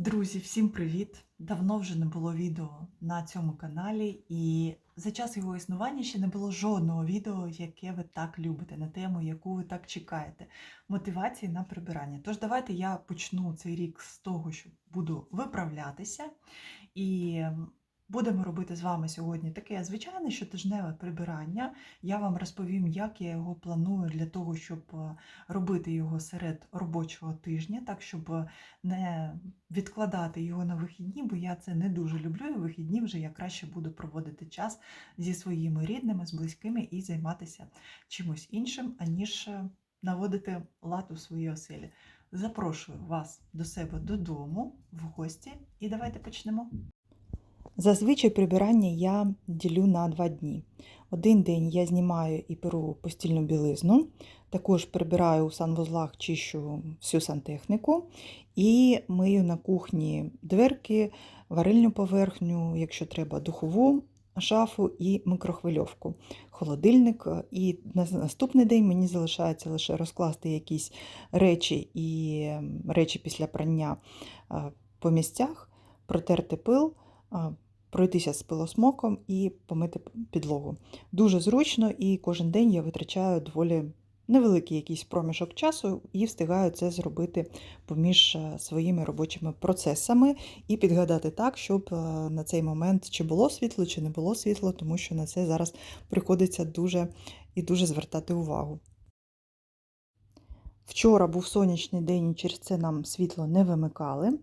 Друзі, всім привіт! Давно вже не було відео на цьому каналі, і за час його існування ще не було жодного відео, яке ви так любите, на тему, яку ви так чекаєте. Мотивації на прибирання. Тож давайте я почну цей рік з того, що буду виправлятися. І будемо робити з вами сьогодні таке звичайне щотижневе прибирання. Я вам розповім, як я його планую для того, щоб е, робити його серед робочого тижня, так щоб е, не відкладати його на вихідні, бо я це не дуже люблю. І вихідні вже я краще буду проводити час зі своїми рідними, з близькими і займатися чимось іншим, аніж е, наводити лад у своїй оселі. Запрошую вас до себе додому, в гості, і давайте почнемо. Зазвичай прибирання я ділю на два дні. Один день я знімаю і перу постільну білизну, також прибираю у санвузлах, чищу всю сантехніку і мию на кухні дверки, варильну поверхню, якщо треба, духову шафу і микрохвильовку, холодильник. І на наступний день мені залишається лише розкласти якісь речі і речі після прання по місцях, протерти пил. Пройтися з пилосмоком і помити підлогу. Дуже зручно, і кожен день я витрачаю доволі невеликий якийсь проміжок часу і встигаю це зробити поміж е, своїми робочими процесами і підгадати так, щоб е, на цей момент чи було світло, чи не було світло, тому що на це зараз приходиться дуже і дуже звертати увагу. Вчора був сонячний день, і через це нам світло не вимикали.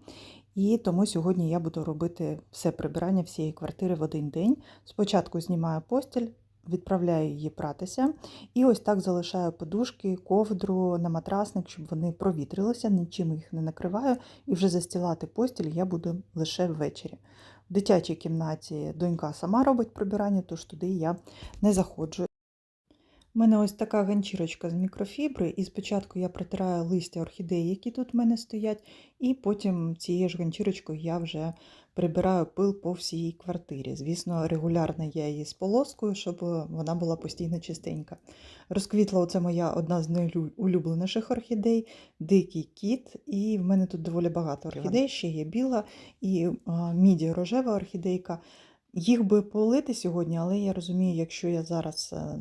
І тому сьогодні я буду робити все прибирання всієї квартири в один день. Спочатку знімаю постіль, відправляю її пратися, і ось так залишаю подушки, ковдру на матрасник, щоб вони провітрилися, нічим їх не накриваю, і вже застілати постіль я буду лише ввечері. В дитячій кімнаті донька сама робить прибирання, тож туди я не заходжу. У мене ось така ганчірочка з мікрофібри, і спочатку я протираю листя орхідеї, які тут в мене стоять, і потім цією ж ганчірочкою я вже прибираю пил по всій квартирі. Звісно, регулярно я її сполоскую, щоб вона була постійно чистенька. Розквітла оце моя одна з найулюбленіших орхідей, дикий кіт, і в мене тут доволі багато орхідей, ще є біла і міді рожева орхідейка. Їх би полити сьогодні, але я розумію, якщо я зараз е,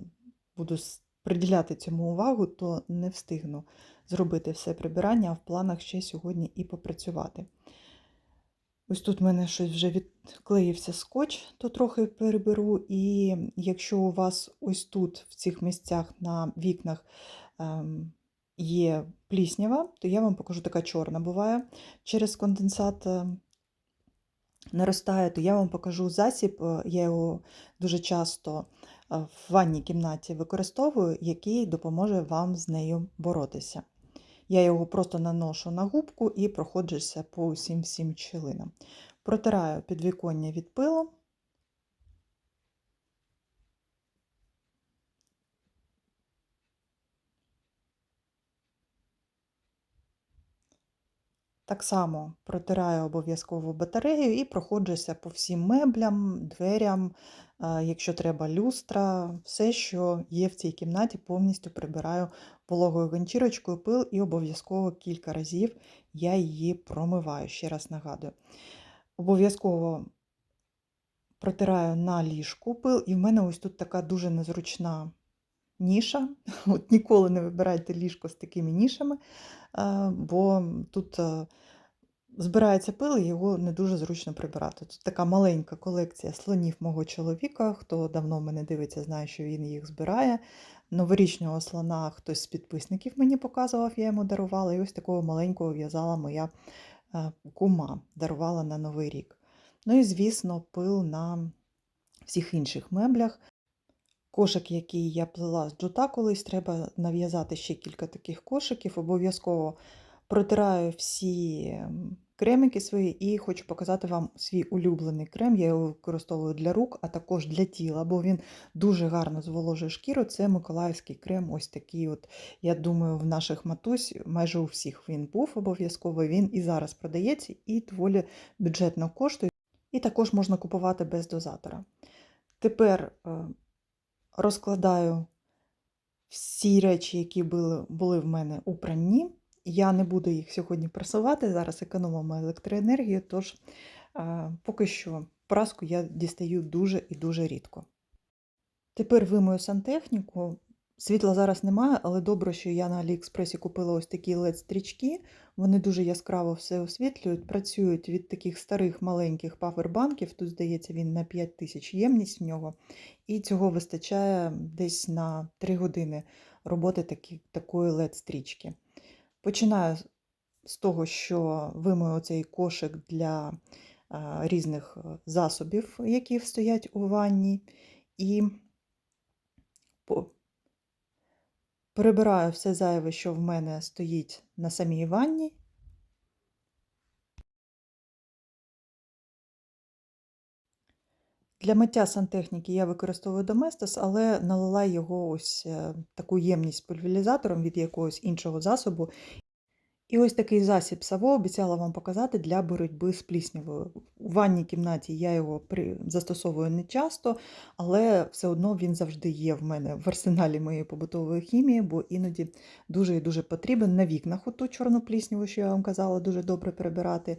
буду приділяти цьому увагу, то не встигну зробити все прибирання, а в планах ще сьогодні і попрацювати. Ось тут в мене щось вже відклеївся скотч, то трохи переберу. І якщо у вас ось тут, в цих місцях на вікнах, ем, є пліснява, то я вам покажу така чорна буває. Через конденсат ем, наростає, то я вам покажу засіб, е, я його дуже часто е, в ванній кімнаті використовую, який допоможе вам з нею боротися. Я його просто наношу на губку і проходжуся по усім всім щілинам. Протираю підвіконня від пилу. Так само протираю обов'язково батарею і проходжуся по всім меблям, дверям, е, якщо треба люстра, все, що є в цій кімнаті, повністю прибираю вологою ганчірочкою пил і обов'язково кілька разів я її промиваю, ще раз нагадую. Обов'язково протираю на ліжку пил, і в мене ось тут така дуже незручна ніша. От Ніколи не вибирайте ліжко з такими нішами, бо тут збирається пил і його не дуже зручно прибирати. Тут така маленька колекція слонів мого чоловіка. Хто давно мене дивиться, знає, що він їх збирає. Новорічного слона хтось з підписників мені показував, я йому дарувала. І ось такого маленького в'язала моя кума, дарувала на Новий рік. Ну і, звісно, пил на всіх інших меблях. Кошик, який я плела з джута колись, треба нав'язати ще кілька таких кошиків. Обов'язково протираю всі кремики свої і хочу показати вам свій улюблений крем. Я його використовую для рук, а також для тіла, бо він дуже гарно зволожує шкіру. Це Миколаївський крем, ось такий. от, Я думаю, в наших матусь майже у всіх він був обов'язково. Він і зараз продається, і доволі бюджетно коштує. І також можна купувати без дозатора. Тепер розкладаю всі речі, які були були в мене у пранні, Я не буду їх сьогодні прасувати, зараз економимо електроенергію, тож а, поки що праску я дістаю дуже і дуже рідко. Тепер вимою сантехніку. Світла зараз немає, але добре, що я на Аліекспресі купила ось такі LED-стрічки. Вони дуже яскраво все освітлюють, працюють від таких старих маленьких павербанків. Тут, здається, він на 5 тисяч ємність в нього. І цього вистачає десь на 3 години роботи такі, такої LED-стрічки. Починаю з того, що вимою цей кошик для різних е, засобів, які стоять у ванні. І Прибираю все зайве, що в мене стоїть на самій ванні. Для миття сантехніки я використовую Доместос, але налила його ось е, таку ємність пульверізатором від якогось іншого засобу. І ось такий засіб Саво обіцяла вам показати для боротьби з пліснявою. У ванній кімнаті я його застосовую не часто, але все одно він завжди є в мене в арсеналі моєї побутової хімії, бо іноді дуже і дуже потрібен на вікнах оту чорну плісняву, що я вам казала, дуже добре прибирати.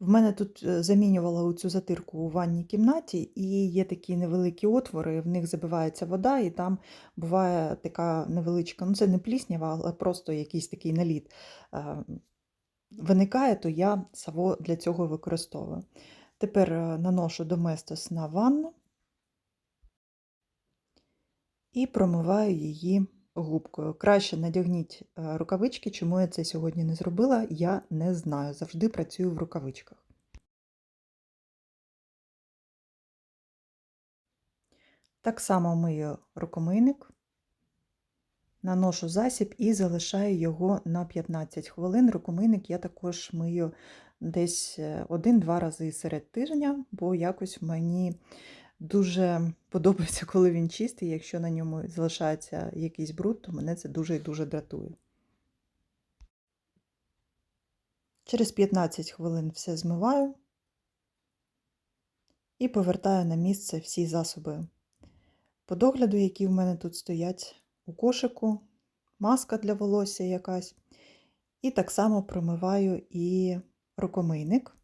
В мене тут е, замінювала цю затирку у ванній кімнаті, і є такі невеликі отвори, в них забивається вода, і там буває така невеличка, ну це не пліснява, але просто якийсь такий наліт е, виникає, то я саво для цього використовую. Тепер е, наношу доместос на ванну і промиваю її губкою. Краще надягніть е, рукавички. Чому я це сьогодні не зробила, я не знаю. Завжди працюю в рукавичках. Так само мию рукомийник, наношу засіб і залишаю його на 15 хвилин. Рукомийник я також мию десь е, один-два рази серед тижня, бо якось мені дуже подобається, коли він чистий. Якщо на ньому залишається якийсь бруд, то мене це дуже і дуже дратує. Через 15 хвилин все змиваю і повертаю на місце всі засоби по догляду, які в мене тут стоять у кошику, маска для волосся якась. І так само промиваю і рукомийник.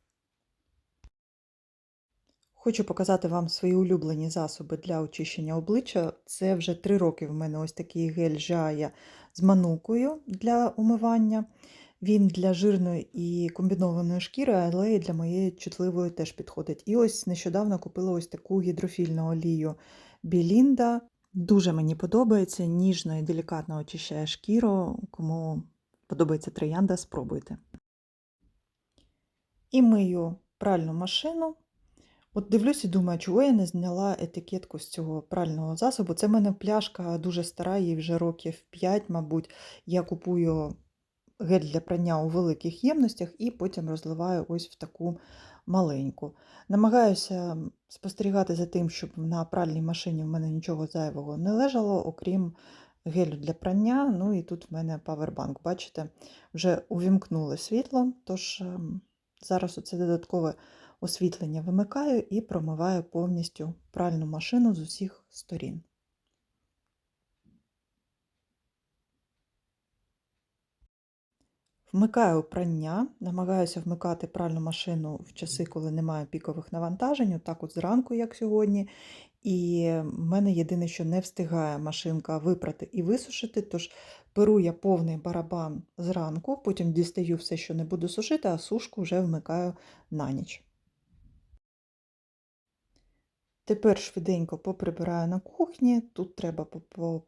Хочу показати вам свої улюблені засоби для очищення обличчя. Це вже три роки в мене ось такий гель жая з манукою для умивання. Він для жирної і комбінованої шкіри, але і для моєї чутливої теж підходить. І ось нещодавно купила ось таку гідрофільну олію Білінда. Дуже мені подобається, ніжно і делікатно очищає шкіру. Кому подобається троянда, спробуйте. І мию пральну машину. От дивлюсь і думаю, чого я не зняла етикетку з цього прального засобу. Це в мене пляшка дуже стара, їй вже років 5, мабуть. Я купую гель для прання у великих ємностях і потім розливаю ось в таку маленьку. Намагаюся спостерігати за тим, щоб на пральній машині в мене нічого зайвого не лежало, окрім гелю для прання. Ну і тут в мене павербанк. Бачите, вже увімкнули світло, тож ем, зараз оце додаткове освітлення вимикаю і промиваю повністю пральну машину з усіх сторін. Вмикаю прання, намагаюся вмикати пральну машину в часи, коли немає пікових навантажень, так от зранку, як сьогодні. І в мене єдине, що не встигає машинка випрати і висушити, тож беру я повний барабан зранку, потім дістаю все, що не буду сушити, а сушку вже вмикаю на ніч. Тепер швиденько поприбираю на кухні. Тут треба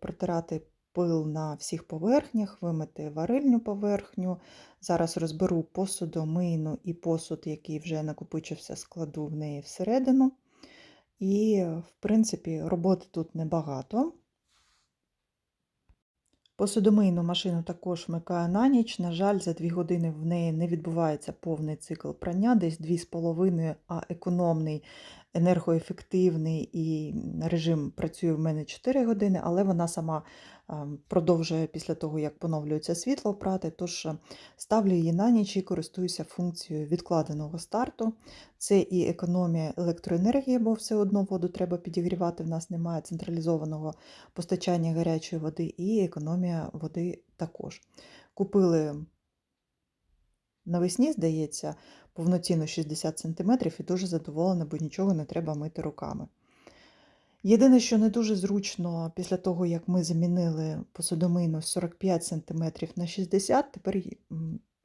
протирати пил на всіх поверхнях, вимити варильню поверхню. Зараз розберу посудомийну і посуд, який вже накопичився, складу в неї всередину. І, в принципі, роботи тут небагато. Посудомийну машину також вмикаю на ніч. На жаль, за 2 години в неї не відбувається повний цикл прання, десь 2,5, а економний, енергоефективний і режим працює в мене 4 години, але вона сама продовжує після того, як поновлюється світло прати, тож е, ставлю її на ніч і користуюся функцією відкладеного старту. Це і економія електроенергії, бо все одно воду треба підігрівати, в нас немає централізованого постачання гарячої води, і економія води також. Купили навесні, здається, повноцінно 60 см і дуже задоволена, бо нічого не треба мити руками. Єдине, що не дуже зручно після того, як ми замінили посудомийну з 45 см на 60 тепер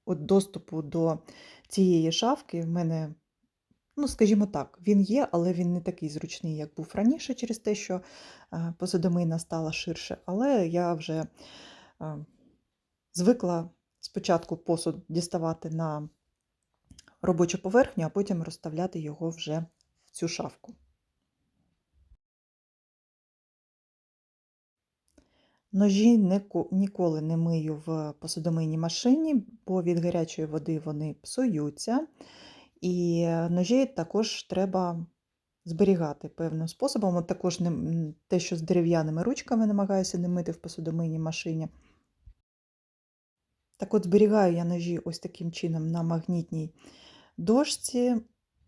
от доступу до цієї шафки в мене, ну, скажімо так, він є, але він не такий зручний, як був раніше, через те, що е, посудомийна стала ширше. Але я вже е, звикла спочатку посуд діставати на робочу поверхню, а потім розставляти його вже в цю шафку. Ножі ніколи не мию в посудомийній машині, бо від гарячої води вони псуються. І ножі також треба зберігати певним способом. От також не, те, що з дерев'яними ручками намагаюся не мити в посудомийній машині. Так от зберігаю я ножі ось таким чином на магнітній дошці,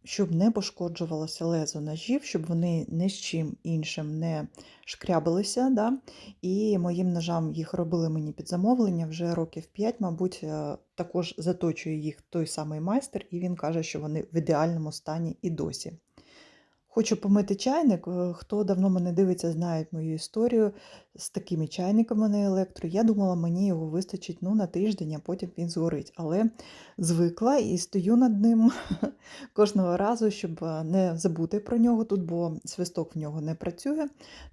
щоб не пошкоджувалося лезо ножів, щоб вони ні з чим іншим не шкрябилися. Да? І моїм ножам їх робили мені під замовлення вже років 5, мабуть, е, також заточує їх той самий майстер, і він каже, що вони в ідеальному стані і досі. Хочу помити чайник. Е, Хто давно мене дивиться, знає мою історію з такими чайниками на електро. Я думала, мені його вистачить ну, на тиждень, а потім він згорить. Але звикла і стою над ним кожного разу, щоб е, не забути про нього тут, бо свисток в нього не працює.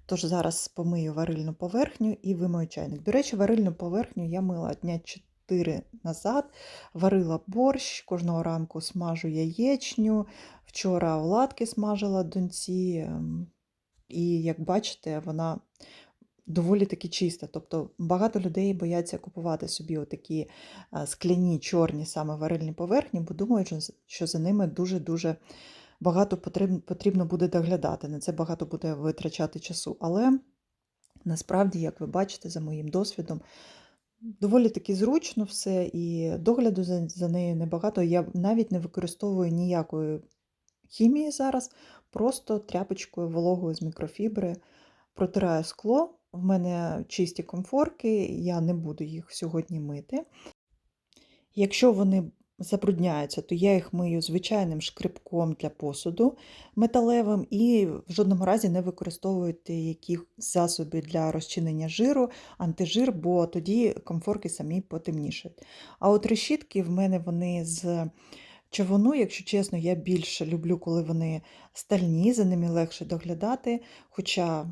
Тож зараз помию варильну поверхню і вимою чайник. До речі, варильну поверхню я мила дня 4 назад, варила борщ, кожного ранку смажу яєчню. Вчора оладки смажила доньці, ем, і як бачите, вона доволі таки чиста. Тобто багато людей бояться купувати собі отакі е, скляні, чорні саме варильні поверхні, бо думають, що за ними дуже-дуже багато потрібно буде доглядати. На це багато буде витрачати часу. Але насправді, як ви бачите, за моїм досвідом, доволі таки зручно все, і догляду за, за нею небагато. Я навіть не використовую ніякої хімії зараз, просто тряпочкою вологою з мікрофібри протираю скло. В мене чисті комфорки, я не буду їх сьогодні мити. Якщо вони забрудняються, то я їх мию звичайним шкребком для посуду металевим і в жодному разі не використовуйте яких засобів для розчинення жиру, антижир, бо тоді комфорки самі потемнішають. А от решітки в мене вони з човуну, якщо чесно, я більше люблю, коли вони стальні, за ними легше доглядати. Хоча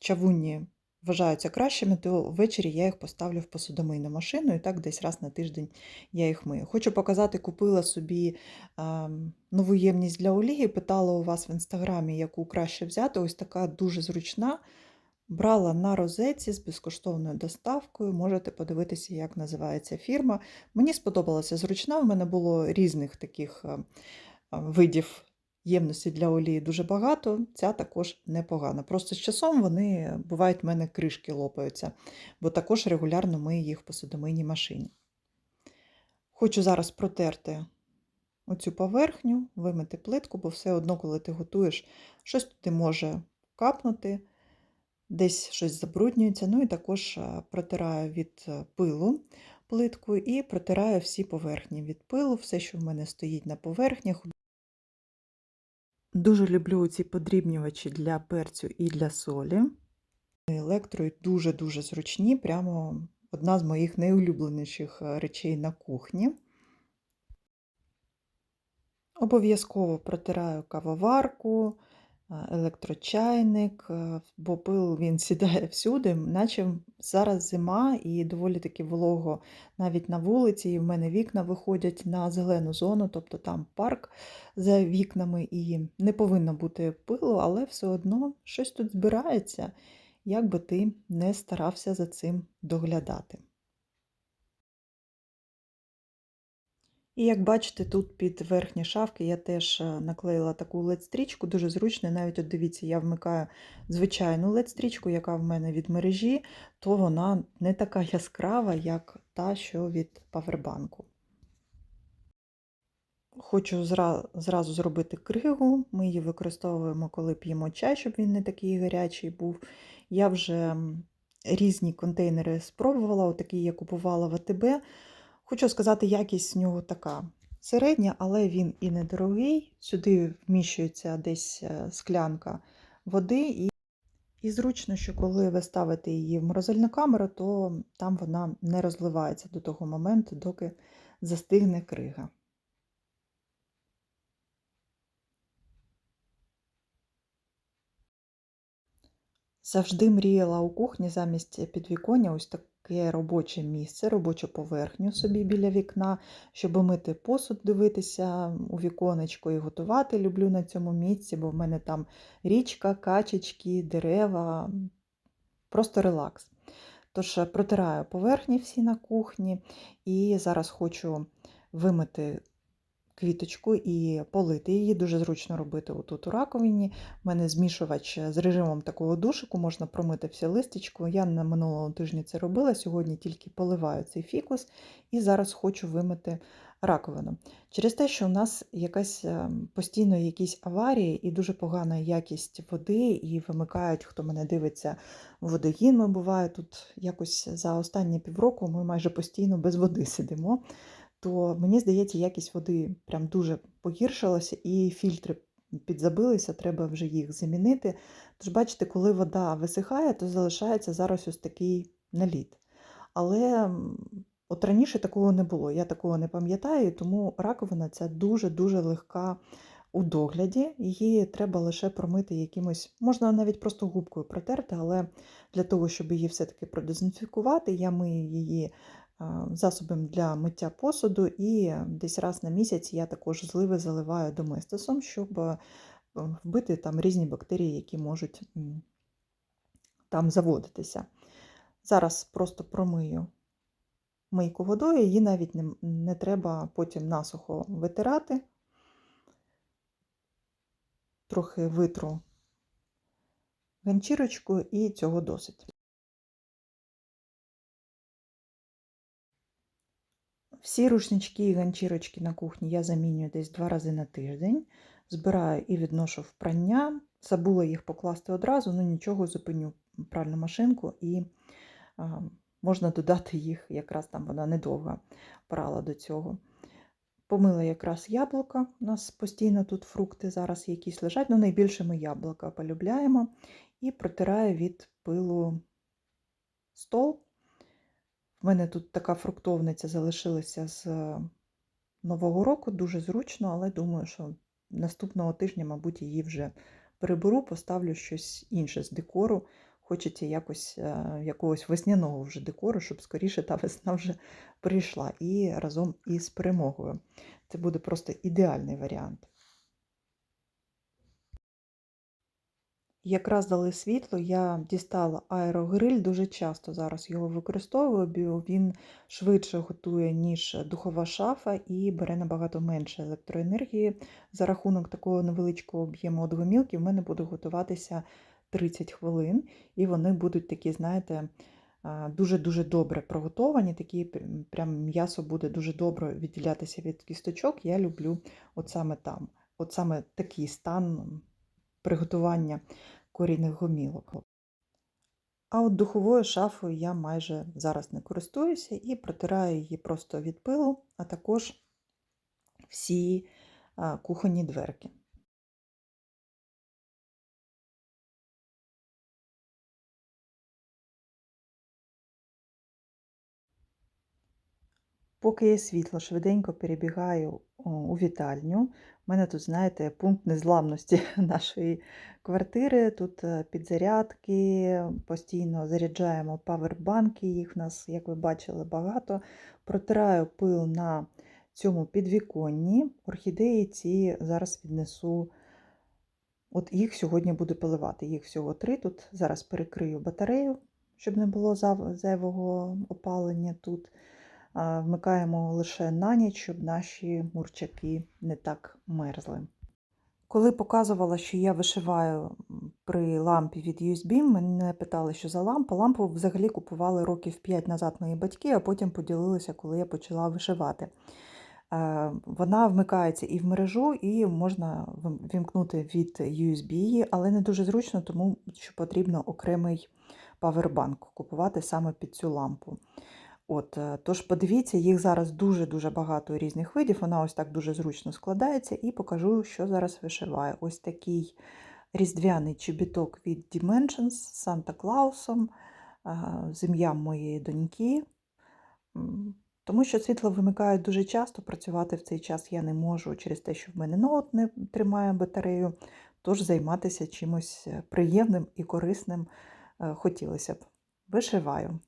чавунні вважаються кращими, то ввечері я їх поставлю в посудомийну машину і так десь раз на тиждень я їх мию. Хочу показати, купила собі ем, нову ємність для олії. Питала у вас в інстаграмі, яку краще взяти. Ось така дуже зручна. Брала на розетці з безкоштовною доставкою. Можете подивитися, як називається фірма. Мені сподобалася зручна. В мене було різних таких е, е, видів ємності для олії дуже багато. Ця також непогана. Просто з часом вони бувають в мене кришки лопаються, бо також регулярно мию їх в посудомийній машині. Хочу зараз протерти оцю поверхню, вимити плитку, бо все одно, коли ти готуєш, щось туди може капнути, десь щось забруднюється. Ну і також е, протираю від е, пилу плитку і протираю всі поверхні від пилу, все, що в мене стоїть на поверхнях. Дуже люблю ці подрібнювачі для перцю і для солі. Електрої дуже-дуже зручні, прямо одна з моїх найулюбленіших е, речей на кухні. Обов'язково протираю кавоварку, електрочайник, бо пил він сідає всюди, наче зараз зима і доволі таки волого навіть на вулиці, і в мене вікна виходять на зелену зону, тобто там парк за вікнами, і не повинно бути пилу, але все одно щось тут збирається, як би ти не старався за цим доглядати. І як бачите, тут під верхні шафки я теж е, наклеїла таку LED-стрічку, дуже зручно. Навіть от дивіться, я вмикаю звичайну LED-стрічку, яка в мене від мережі, то вона не така яскрава, як та, що від павербанку. Хочу зра- зразу зробити кригу. Ми її використовуємо, коли п'ємо чай, щоб він не такий гарячий був. Я вже різні контейнери спробувала. Отакий я купувала в АТБ. Хочу сказати, якість в нього така середня, але він і недорогий. Сюди вміщується десь е, склянка води, і, і зручно, що коли ви ставите її в морозильну камеру, то там вона не розливається до того моменту, доки застигне крига. Завжди мріяла у кухні замість підвіконня ось таке робоче місце, робочу поверхню собі біля вікна, щоб мити посуд, дивитися у віконечко і готувати. Люблю на цьому місці, бо в мене там річка, качечки, дерева, просто релакс. Тож протираю поверхні всі на кухні і зараз хочу вимити квіточку і полити її. Дуже зручно робити отут у раковині. У мене змішувач з режимом такого душику, можна промити все листечко. Я на минулому тижні це робила, сьогодні тільки поливаю цей фікус і зараз хочу вимити раковину. Через те, що у нас якась постійно якісь аварії і дуже погана якість води, і вимикають, хто мене дивиться, водогін ми буває тут якось за останні півроку ми майже постійно без води сидимо то мені здається, якість води прям дуже погіршилася, і фільтри підзабилися, треба вже їх замінити. Тож, бачите, коли вода висихає, то залишається зараз ось такий наліт. Але от раніше такого не було, я такого не пам'ятаю, тому раковина ця дуже-дуже легка у догляді. Її треба лише промити якимось, можна навіть просто губкою протерти, але для того, щоб її все-таки продезінфікувати, я мию її засобом для миття посуду, і десь раз на місяць я також зливи заливаю доместосом, щоб е, вбити там різні бактерії, які можуть там заводитися. Зараз просто промию мийку водою, її навіть не, не треба потім насухо витирати, трохи витру ганчірочку, і цього досить. Всі рушнички і ганчірочки на кухні я замінюю десь два рази на тиждень. Збираю і відношу в прання. Забула їх покласти одразу, ну нічого, зупиню пральну машинку і а, можна додати їх, якраз там вона недовга прала до цього. Помила якраз яблука. У нас постійно тут фрукти зараз якісь лежать, ну найбільше ми яблука полюбляємо. І протираю від пилу стол. В мене тут така фруктовниця залишилася з е, Нового року, дуже зручно, але думаю, що наступного тижня, мабуть, її вже переберу, поставлю щось інше з декору. Хочеться якось е, якогось весняного вже декору, щоб скоріше та весна вже прийшла. І разом із перемогою. Це буде просто ідеальний варіант. Якраз дали світло, я дістала аерогриль, дуже часто зараз його використовую, бо він швидше готує, ніж духова шафа, і бере набагато менше електроенергії. За рахунок такого невеличкого об'єму от в мене буде готуватися 30 хвилин, і вони будуть такі, знаєте, дуже-дуже добре приготовані. Такі прям м'ясо буде дуже добре відділятися від кісточок. Я люблю от саме там. От саме такий стан приготування корінних гомілок. А от духовою шафою я майже зараз не користуюся і протираю її просто від пилу, а також всі кухонні дверки. Поки є світло, швиденько перебігаю у вітальню. У мене тут, знаєте, пункт незламності нашої квартири. Тут е, підзарядки, постійно заряджаємо павербанки, їх в нас, як ви бачили, багато. Протираю пил на цьому підвіконні. Орхідеї ці зараз віднесу. От їх сьогодні буду поливати. Їх всього три. Тут зараз перекрию батарею, щоб не було зайвого опалення тут вмикаємо лише на ніч, щоб наші мурчаки не так мерзли. Коли показувала, що я вишиваю при лампі від USB, мене питали, що за лампа. Лампу взагалі купували років 5 назад мої батьки, а потім поділилися, коли я почала вишивати. Е, вона вмикається і в мережу, і можна вімкнути від USB, але не дуже зручно, тому що потрібно окремий павербанк купувати саме під цю лампу. От, е, Тож подивіться, їх зараз дуже-дуже багато різних видів. Вона ось так дуже зручно складається, і покажу, що зараз вишиваю. Ось такий різдвяний чобіток від Dimensions з Санта Клаусом, з ім'ям моєї доньки. Тому що світло вимикають дуже часто, працювати в цей час я не можу через те, що в мене ноут не тримає батарею, тож займатися чимось е, приємним і корисним е, хотілося б. Вишиваю.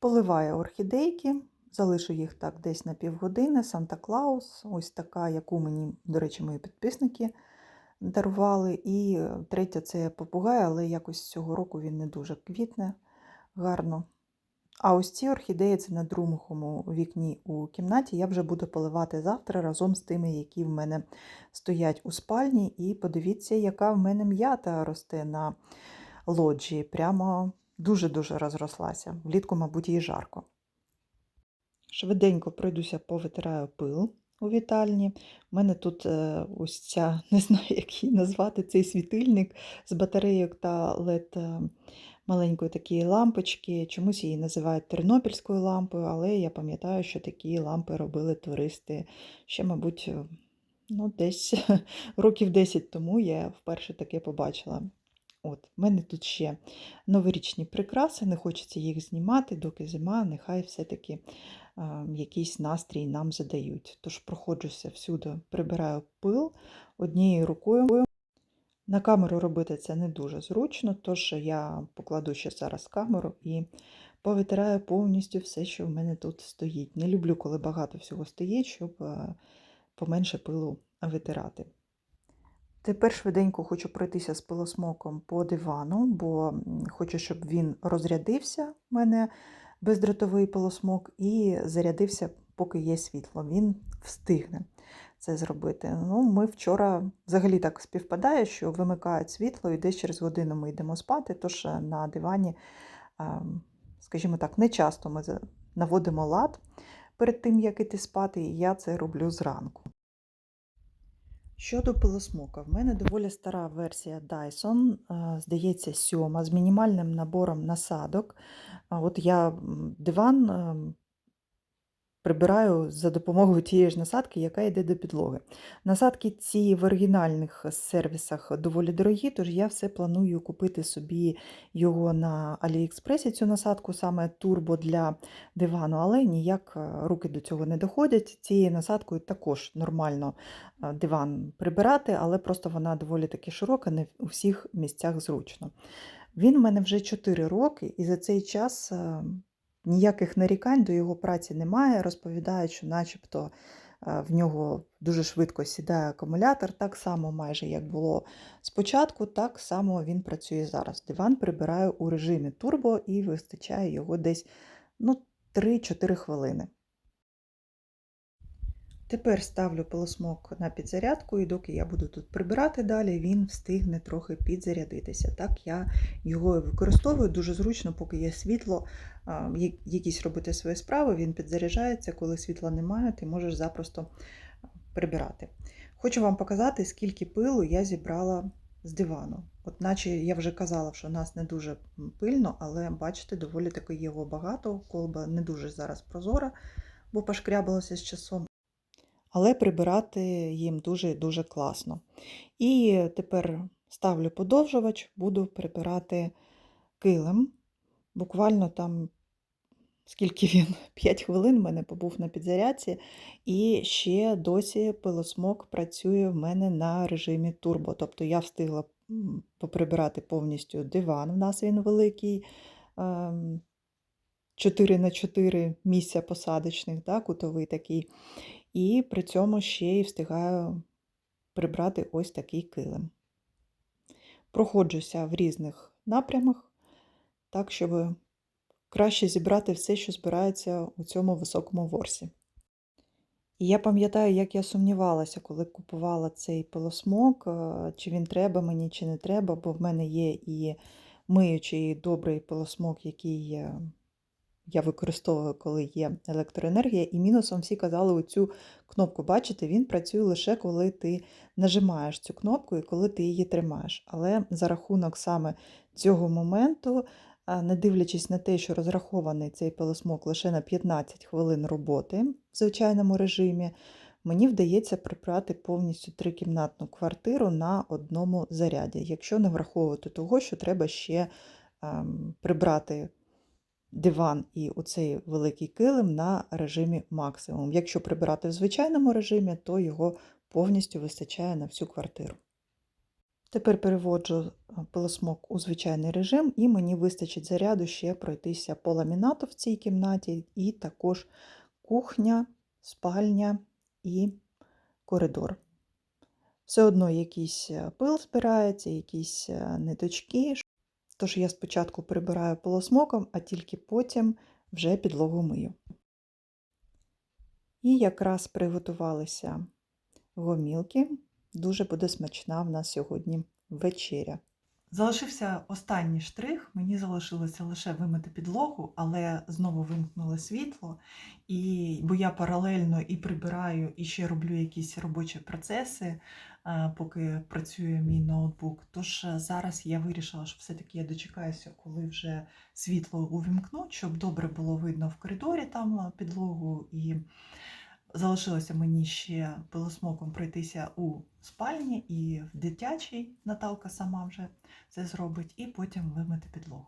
Поливаю орхідейки, залишу їх так десь на півгодини. Санта Клаус, ось така, яку мені, до речі, мої підписники дарували. І третя це попугай, але якось цього року він не дуже квітне гарно. А ось ці орхідеї це на другому вікні у кімнаті. Я вже буду поливати завтра разом з тими, які в мене стоять у спальні. І подивіться, яка в мене м'ята росте на лоджії. Прямо дуже-дуже розрослася. Влітку, мабуть, їй жарко. Швиденько пройдуся, повитираю пил у вітальні. У мене тут е, ось ця, не знаю, як її назвати, цей світильник з батарейок та LED е, маленької такі лампочки. Чомусь її називають тернопільською лампою, але я пам'ятаю, що такі лампи робили туристи ще, мабуть, е, ну, десь років 10 тому я вперше таке побачила. От, в мене тут ще новорічні прикраси, не хочеться їх знімати, доки зима, нехай все-таки якийсь настрій нам задають. Тож проходжуся всюди, прибираю пил однією рукою. На камеру робити це не дуже зручно, тож я покладу ще зараз камеру і повитираю повністю все, що в мене тут стоїть. Не люблю, коли багато всього стоїть, щоб поменше пилу витирати. Тепер швиденько хочу пройтися з пилосмоком по дивану, бо хочу, щоб він розрядився в мене бездротовий пилосмок, і зарядився, поки є світло. Він встигне це зробити. Ну, Ми вчора взагалі так співпадає, що вимикають світло, і десь через годину ми йдемо спати, тож на дивані, скажімо так, не часто ми наводимо лад перед тим, як іти спати, і я це роблю зранку. Щодо пилосмока, в мене доволі стара версія Dyson, здається, сьома, з мінімальним набором насадок. От я диван ем, прибираю за допомогою тієї ж насадки, яка йде до підлоги. Насадки ці в оригінальних сервісах доволі дорогі, тож я все планую купити собі його на Аліекспресі, цю насадку, саме турбо для дивану, але ніяк е, руки до цього не доходять. Цією насадкою також нормально е, диван прибирати, але просто вона доволі таки широка, не у всіх місцях зручно. Він в мене вже 4 роки, і за цей час ем, Ніяких нарікань до його праці немає. Розповідають, що начебто е, в нього дуже швидко сідає акумулятор, так само, майже як було спочатку, так само він працює зараз. Диван прибираю у режимі турбо і вистачає його десь ну, 3-4 хвилини. Тепер ставлю пилосмок на підзарядку, і доки я буду тут прибирати далі, він встигне трохи підзарядитися. Так, я його використовую дуже зручно, поки є світло, якісь робити свої справи, він підзаряджається, коли світла немає, ти можеш запросто прибирати. Хочу вам показати, скільки пилу я зібрала з дивану. От наче я вже казала, що у нас не дуже пильно, але бачите, доволі таки його багато, колба не дуже зараз прозора, бо пошкрябалося з часом але прибирати їм дуже-дуже класно. І тепер ставлю подовжувач, буду прибирати килим. Буквально там, скільки він, 5 хвилин в мене побув на підзарядці, і ще досі пилосмок працює в мене на режимі турбо. Тобто я встигла поприбирати повністю диван, в нас він великий. 4 ем, на 4 місця посадочних, да, кутовий такий. І при цьому ще й встигаю прибрати ось такий килим. Проходжуся в різних напрямах, так, щоб краще зібрати все, що збирається у цьому високому ворсі. І я пам'ятаю, як я сумнівалася, коли купувала цей пилосмок, е, чи він треба мені, чи не треба, бо в мене є і миючий добрий пилосмок, який я використовую, коли є електроенергія, і мінусом всі казали оцю кнопку. Бачите, він працює лише коли ти нажимаєш цю кнопку і коли ти її тримаєш. Але за рахунок саме цього моменту, не дивлячись на те, що розрахований цей пилосмок лише на 15 хвилин роботи в звичайному режимі, мені вдається прибрати повністю трикімнатну квартиру на одному заряді, якщо не враховувати того, що треба ще ем, прибрати диван і оцей великий килим на режимі максимум. Якщо прибирати в звичайному режимі, то його повністю вистачає на всю квартиру. Тепер переводжу е, пилосмок у звичайний режим, і мені вистачить заряду ще пройтися по ламінату в цій кімнаті, і також кухня, спальня і коридор. Все одно якийсь е, пил збирається, якісь е, ниточки. Тож я спочатку прибираю полосмоком, а тільки потім вже підлогу мию. І якраз приготувалися гомілки. Дуже буде смачна в нас сьогодні вечеря. Залишився останній штрих. Мені залишилося лише вимити підлогу, але знову вимкнуло світло. І, бо я паралельно і прибираю, і ще роблю якісь робочі процеси, е, поки працює мій ноутбук. Тож е, зараз я вирішила, що все-таки я дочекаюся, коли вже світло увімкнуть, щоб добре було видно в коридорі там е, підлогу. І залишилося мені ще пилосмоком пройтися у спальні і в дитячій Наталка сама вже це зробить, і потім вимити підлогу.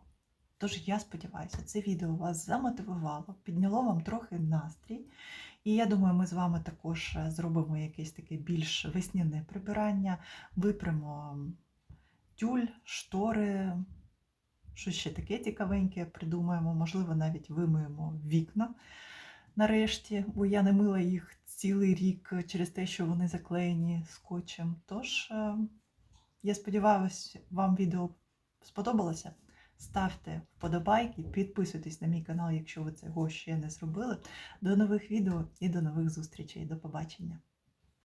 Тож я сподіваюся, це відео вас замотивувало, підняло вам трохи настрій. І я думаю, ми з вами також зробимо якесь таке більш весняне прибирання, випрямо тюль, штори, щось ще таке цікавеньке придумаємо, можливо, навіть вимиємо вікна нарешті, бо я не мила їх цілий рік через те, що вони заклеєні скотчем. Тож, е, я сподіваюся, вам відео сподобалося. Ставте вподобайки, підписуйтесь на мій канал, якщо ви цього ще не зробили. До нових відео і до нових зустрічей. До побачення!